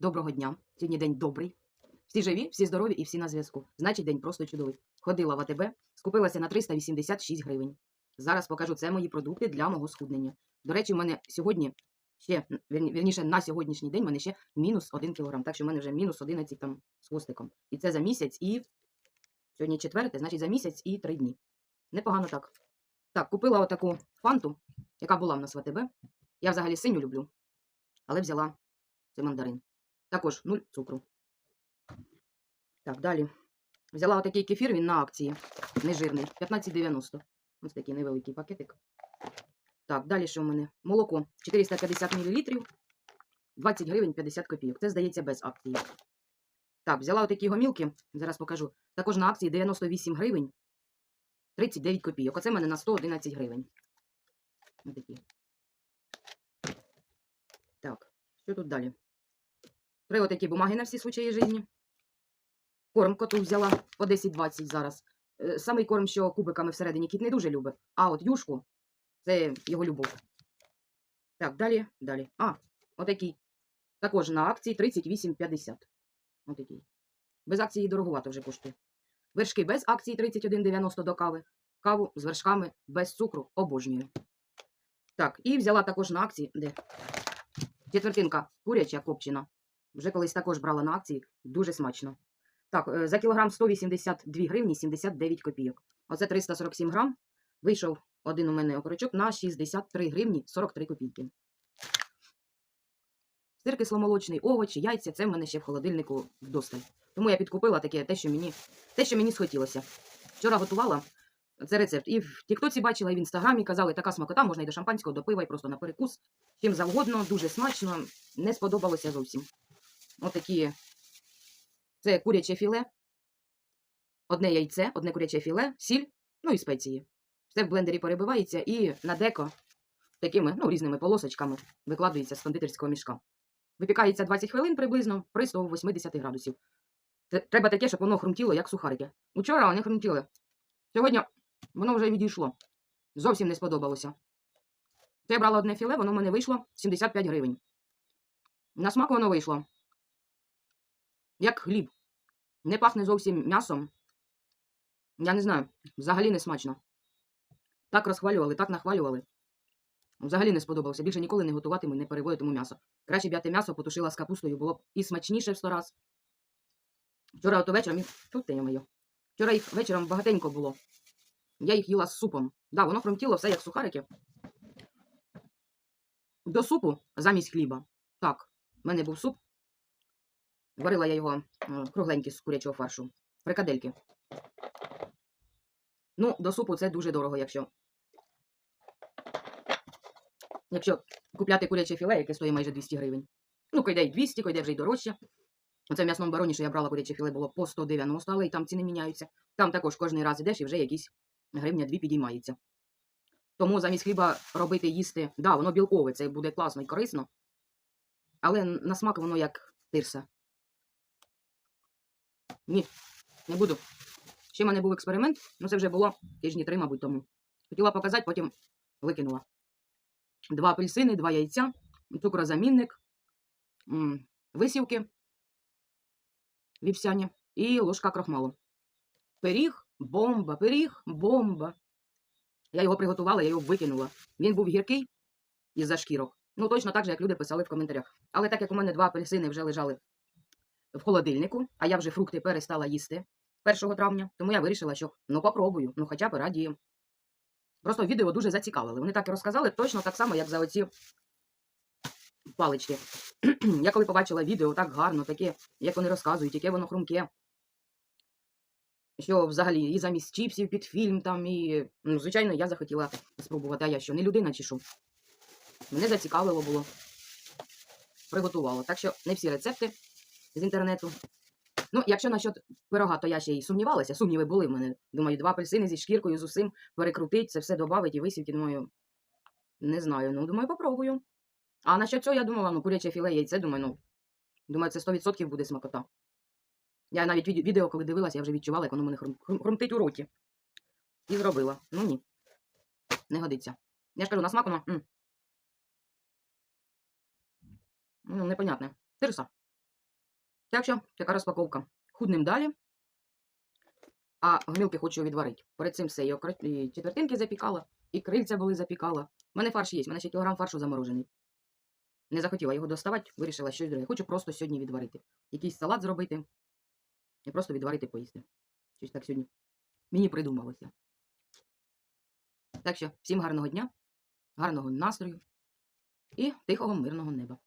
Доброго дня. Сьогодні день добрий. Всі живі, всі здорові і всі на зв'язку. Значить, день просто чудовий. Ходила в АТБ, скупилася на 386 гривень. Зараз покажу це мої продукти для мого схуднення. До речі, у мене сьогодні ще, вірніше, на сьогоднішній день в мене ще мінус 1 кілограм. Так що в мене вже мінус 11 там з хвостиком. І це за місяць і сьогодні четверте, значить за місяць і три дні. Непогано так. Так, купила отаку фанту, яка була в нас в АТБ. Я взагалі синю люблю, але взяла це мандарин. Також 0 цукру. Так, далі. Взяла отакий кефір, він на акції. Нежирний. 15,90. Ось такий невеликий пакетик. Так, далі що в мене? Молоко 450 мл. 20 гривень 50 копійок. Це, здається, без акції. Так, взяла отакі гомілки. Зараз покажу. Також на акції 98 гривень 39 копійок. Оце в мене на 111 гривень. Отакі. Так, що тут далі? Три отакі бумаги на всі случаї житті. Корм коту взяла по 10-20 зараз. Е, Самий корм, що кубиками всередині кіт не дуже любить. А от юшку це його любов. Так, далі, далі. А, отакий. Також на акції 38,50. Отакий. Без акції дороговато вже коштує. Вершки без акції 31,90 до кави. Каву з вершками без цукру обожнюю. Так, і взяла також на акції, де четвертинка куряча копчена. Вже колись також брала на акції. Дуже смачно. Так, е, за кілограм 182 гривні 79 копійок. Оце 347 грам. Вийшов один у мене окорочок на 63 гривні 43 копійки. Сир кисломолочний, овочі, яйця це в мене ще в холодильнику вдосталь. Тому я підкупила таке те, що мені, те, що мені схотілося. Вчора готувала це рецепт. І в Тіктоці бачила, і в інстаграмі казали, така смакота, можна і до шампанського, до пива, і просто на перекус. Чим завгодно, дуже смачно, не сподобалося зовсім. Отакі. Це куряче філе, одне яйце, одне куряче філе, сіль, ну і спеції. Все в блендері перебивається і на деко такими ну, різними полосочками викладується з кондитерського мішка. Випікається 20 хвилин приблизно при 180 градусів. Треба таке, щоб воно хрумтіло, як сухарики. Учора вони хрумтіли. Сьогодні воно вже відійшло. Зовсім не сподобалося. Це я брала одне філе, воно в мене вийшло 75 гривень. На смак воно вийшло. Як хліб. Не пахне зовсім м'ясом. Я не знаю, взагалі не смачно. Так розхвалювали, так нахвалювали. Взагалі не сподобалося. Більше ніколи не готуватиму не переводитиму м'ясо. Краще б я те м'ясо потушила з капустою, було б і смачніше в сто раз. Вчора ото вечором їх. Тут те моє. Вчора їх вечором багатенько було. Я їх їла з супом. Да, воно хрумтіло все як сухарики. До супу замість хліба. Так, в мене був суп. Варила я його кругленький з курячого фаршу. Фрикадельки. Ну, до супу це дуже дорого, якщо. Якщо купляти куряче філе, яке стоїть майже 200 гривень. Ну, койде й 200, койде вже й дорожче. Оце в м'ясному бароні, що я брала куряче філе, було по 190, але і там ціни міняються. Там також кожен раз ідеш і вже якісь гривня дві підіймається. Тому замість хліба робити їсти, да, воно білкове, це буде класно і корисно. Але на смак воно як тирса. Ні, не буду. Ще в мене був експеримент, ну це вже було тижні три, мабуть, тому. Хотіла показати, потім викинула. Два апельсини, два яйця, цукрозамінник, висівки вівсяні і ложка крохмалу. Пиріг, бомба, пиріг, бомба. Я його приготувала, я його викинула. Він був гіркий із-за шкірок. Ну, точно так же, як люди писали в коментарях. Але так як у мене два апельсини вже лежали в холодильнику, а я вже фрукти перестала їсти 1 травня, тому я вирішила, що ну попробую, ну хоча б раді. Просто відео дуже зацікавили. Вони так і розказали точно так само, як за оці палички. я коли побачила відео так гарно, таке, як вони розказують, яке воно хрумке. Що взагалі і замість чіпсів під фільм там, і. Ну, звичайно, я захотіла спробувати, а я що, не людина чи що. Мене зацікавило було. Приготувала. Так що не всі рецепти з інтернету. Ну, якщо насчет пирога, то я ще й сумнівалася. Сумніви були в мене. Думаю, два апельсини зі шкіркою, з усім перекрутить, це все додавить і висівки. Думаю, не знаю. Ну, думаю, попробую. А насчет цього я думала, ну, куряче філе, яйце, думаю, ну. Думаю, це 100% буде смакота. Я навіть відео, коли дивилася, я вже відчувала, як воно мене хрум, хрум- хрумтить у роті. І зробила. Ну ні. Не годиться. Я ж кажу, на смак воно. Ну, непонятне. Тирса. Так що, така розпаковка. Худним далі. А гмілки хочу відварити. Перед цим все. І четвертинки запікала, і крильця були запікала. У мене фарш є, у мене ще кілограм фаршу заморожений. Не захотіла його доставати, вирішила щось друге. Хочу просто сьогодні відварити. Якийсь салат зробити і просто відварити поїсти. Щось так сьогодні мені придумалося. Так що, всім гарного дня, гарного настрою і тихого мирного неба.